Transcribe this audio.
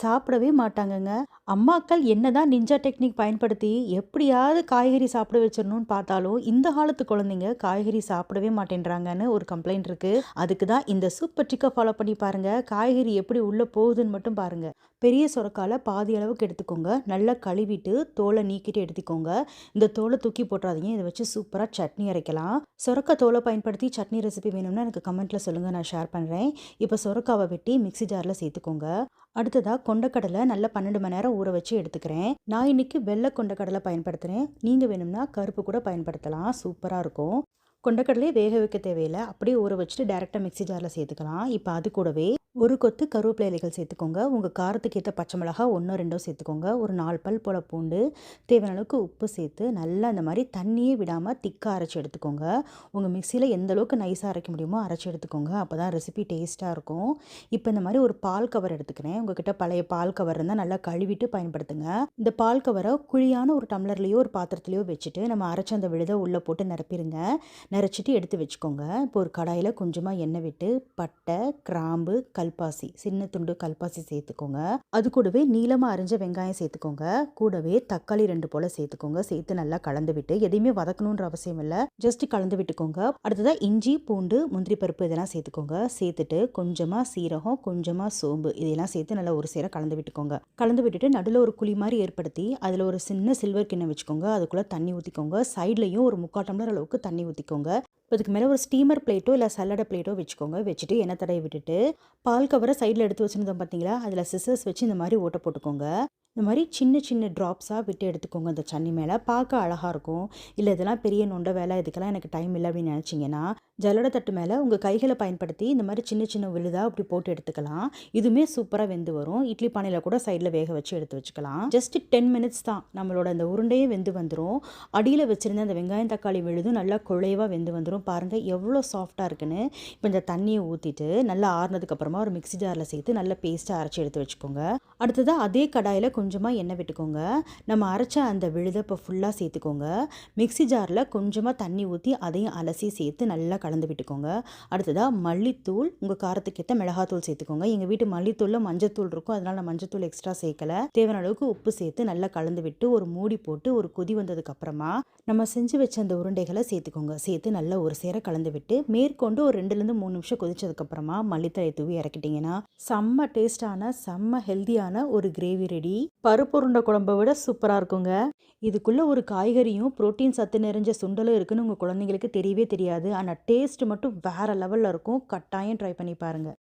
சாப்பிடவே மாட்டாங்கங்க. அம்மாக்கள் என்னதான் நிஞ்சா டெக்னிக் பயன்படுத்தி எப்படியாவது காய்கறி சாப்பிட வச்சிடணும்னு பார்த்தாலும் இந்த காலத்து குழந்தைங்க காய்கறி சாப்பிடவே மாட்டேன்றாங்கன்னு ஒரு கம்ப்ளைண்ட் இருக்கு. அதுக்கு தான் இந்த சூப்பர் ட்ரிக்கை ஃபாலோ பண்ணி பாருங்க. காய்கறி எப்படி உள்ள போகுதுன்னு மட்டும் பாருங்க. பெரிய சுரக்கால பாதி அளவுக்கு எடுத்துக்கோங்க. நல்லா கழுவிட்டு தோலை நீக்கிட்டு எடுத்துக்கோங்க. இந்த தோலை தூக்கி போட்டுறாதீங்க. இதை வச்சு சூப்பராக சட்னி அரைக்கலாம். சுரக்க தோலை பயன்படுத்தி சட்னி ரெசிபி வேணும்னா எனக்கு கமெண்ட்டில் சொல்லுங்கள் நான் ஷேர் பண்ணுறேன் இப்போ சுரக்காவை வெட்டி மிக்ஸி ஜாரில் சேர்த்துக்கோங்க. அடுத்ததாக கொண்டக்கடலை நல்லா பன்னெண்டு மணி நேரம் ஊற வச்சு எடுத்துக்கிறேன். நான் இன்னைக்கு வெள்ளை கொண்டக்கடலை பயன்படுத்துகிறேன் நீங்கள் வேணும்னா கருப்பு கூட பயன்படுத்தலாம். சூப்பராக இருக்கும். கொண்டக்கடலையே வேக வைக்க தேவையில்லை. அப்படியே ஊற வச்சுட்டு டேரெக்டாக மிக்ஸி ஜாரில் சேர்த்துக்கலாம். இப்போ அது கூடவே ஒரு கொத்து கருவேப்பிலை இலைகள் சேர்த்துக்கோங்க. உங்கள் காரத்துக்கு ஏற்ற பச்சை மிளகா ஒன்றோ ரெண்டோ சேர்த்துக்கோங்க. ஒரு நாலு பல் போல் பூண்டு தேவையான அளவுக்கு உப்பு சேர்த்து நல்லா இந்த மாதிரி தண்ணியே விடாமல் திக்காக அரைச்சி எடுத்துக்கோங்க. உங்கள் மிக்சியில் எந்த அளவுக்கு நைஸாக அரைக்க முடியுமோ அரைச்சி எடுத்துக்கோங்க. அப்போ தான் ரெசிபி டேஸ்ட்டாக இருக்கும். இப்போ இந்த மாதிரி ஒரு பால் கவர் எடுத்துக்கிறேன். உங்ககிட்ட பழைய பால் கவர் இருந்தால் நல்லா கழுவிட்டு பயன்படுத்துங்க. இந்த பால் கவரை குழியான ஒரு டம்ளர்லேயோ ஒரு பாத்திரத்துலையோ வச்சுட்டு நம்ம அரைச்ச அந்த விழுதை உள்ளே போட்டு நிரப்பிடுங்க நிறச்சிட்டு எடுத்து வச்சுக்கோங்க. இப்போ ஒரு கடாயில் கொஞ்சமாக எண்ணெய் விட்டு பட்டை கிராம்பு கல்பாசி சின்ன துண்டு கல்பாசி சேர்த்துக்கோங்க. அது கூடவே நீளமாக அரிஞ்ச வெங்காயம் சேர்த்துக்கோங்க. கூடவே தக்காளி ரெண்டு போல் சேர்த்துக்கோங்க. சேர்த்து நல்லா கலந்து விட்டு எதையுமே வதக்கணுன்ற அவசியம் இல்லை. ஜஸ்ட் கலந்து விட்டுக்கோங்க. அடுத்ததாக இஞ்சி பூண்டு முந்திரி பருப்பு இதெல்லாம் சேர்த்துக்கோங்க. சேர்த்துட்டு கொஞ்சமாக சீரகம் கொஞ்சமாக சோம்பு இதெல்லாம் சேர்த்து நல்லா ஒரு சேர கலந்து விட்டுக்கோங்க. கலந்து விட்டுட்டு நடுவில் ஒரு குழி மாதிரி ஏற்படுத்தி அதில் ஒரு சின்ன சில்வர் கிண்ணம் வச்சுக்கோங்க. அதுக்குள்ளே தண்ணி ஊற்றிக்கோங்க சைட்லையும் ஒரு முக்கால் டம்ளர் அளவுக்கு தண்ணி ஊற்றிக்கோங்க இப்போ இதுக்கு மேலே ஒரு ஸ்டீமர் பிளேட்டோ இல்லை சல்லடை பிளேட்டோ வச்சுக்கோங்க. வச்சுட்டு எண்ணெய் தடவை விட்டுட்டு பால் கவரை சைடில் எடுத்து வச்சுருந்தோம் பார்த்தீங்களா அதில் சிசர்ஸ் வச்சு இந்த மாதிரி ஓட்ட போட்டுக்கோங்க. இந்த மாதிரி சின்ன சின்ன ட்ராப்ஸாக விட்டு எடுத்துக்கோங்க. அந்த தண்ணி மேலே பார்க்க அழகாக இருக்கும். இல்லை இதெல்லாம் பெரிய நொண்ட வேலை இதுக்கெல்லாம் எனக்கு டைம் இல்லை அப்படின்னு நினச்சிங்கன்னா ஜல்லடை தட்டு மேலே உங்கள் கைகளை பயன்படுத்தி இந்த மாதிரி சின்ன சின்ன விழுதாக அப்படி போட்டு எடுத்துக்கலாம். இதுவுமே சூப்பராக வெந்து வரும். இட்லி பானையில் கூட சைடில் வேக வச்சு எடுத்து வச்சுக்கலாம். ஜஸ்ட் டென் மினிட்ஸ் தான். நம்மளோட அந்த உருண்டையே வெந்து வந்துடும் அடியில் வச்சுருந்த அந்த வெங்காயம் தக்காளி விழுதும் நல்லா குழைவாக வெந்து வந்துடும் பாருங்கள் எவ்வளோ சாஃப்டாக இருக்குன்னு. இப்போ இந்த தண்ணியை ஊற்றிட்டு நல்லா ஆறுனதுக்கப்புறமா ஒரு மிக்ஸி ஜாரில் சேர்த்து நல்லா பேஸ்ட்டாக அரைச்சி எடுத்து வச்சுக்கோங்க. அடுத்ததாக அதே கடாயில் கொஞ்சம் கொஞ்சமாக எண்ணெய் விட்டுக்கோங்க. நம்ம அரைச்ச அந்த விழுதை இப்போ ஃபுல்லாக சேர்த்துக்கோங்க. மிக்ஸி ஜாரில் கொஞ்சமாக தண்ணி ஊற்றி அதையும் அலசி சேர்த்து நல்லா கலந்து விட்டுக்கோங்க. அடுத்ததாக மல்லித்தூள் உங்கள் காரத்துக்கு ஏற்ற மிளகாத்தூள் சேர்த்துக்கோங்க. எங்கள் வீட்டு மல்லித்தூளில் மஞ்சத்தூள் இருக்கும். அதனால் நான் மஞ்சத்தூள் எக்ஸ்ட்ரா சேர்க்கலை. தேவையான அளவுக்கு உப்பு சேர்த்து நல்லா கலந்து விட்டு ஒரு மூடி போட்டு ஒரு கொதி வந்ததுக்கப்புறமா நம்ம செஞ்சு வச்ச அந்த உருண்டைகளை சேர்த்துக்கோங்க. சேர்த்து நல்லா ஒரு சேர கலந்து விட்டு மேற்கொண்டு ஒரு ரெண்டுலேருந்து மூணு நிமிஷம் கொதிச்சதுக்கப்புறமா மல்லித்தலை தூவி இறக்கிட்டிங்கன்னா செம்ம டேஸ்டான செம்ம ஹெல்த்தியான ஒரு கிரேவி ரெடி பருப்பு உருண்டை குழம்பை விட சூப்பராக இருக்குங்க. இதுக்குள்ளே ஒரு காய்கறியும் புரோட்டீன் சத்து நிறைஞ்ச சுண்டலும் இருக்குதுன்னு உங்கள் குழந்தைங்களுக்கு தெரியவே தெரியாது. ஆனால் டேஸ்ட் மட்டும் வேறு லெவலில் இருக்கும். கட்டாயம் ட்ரை பண்ணி பாருங்கள்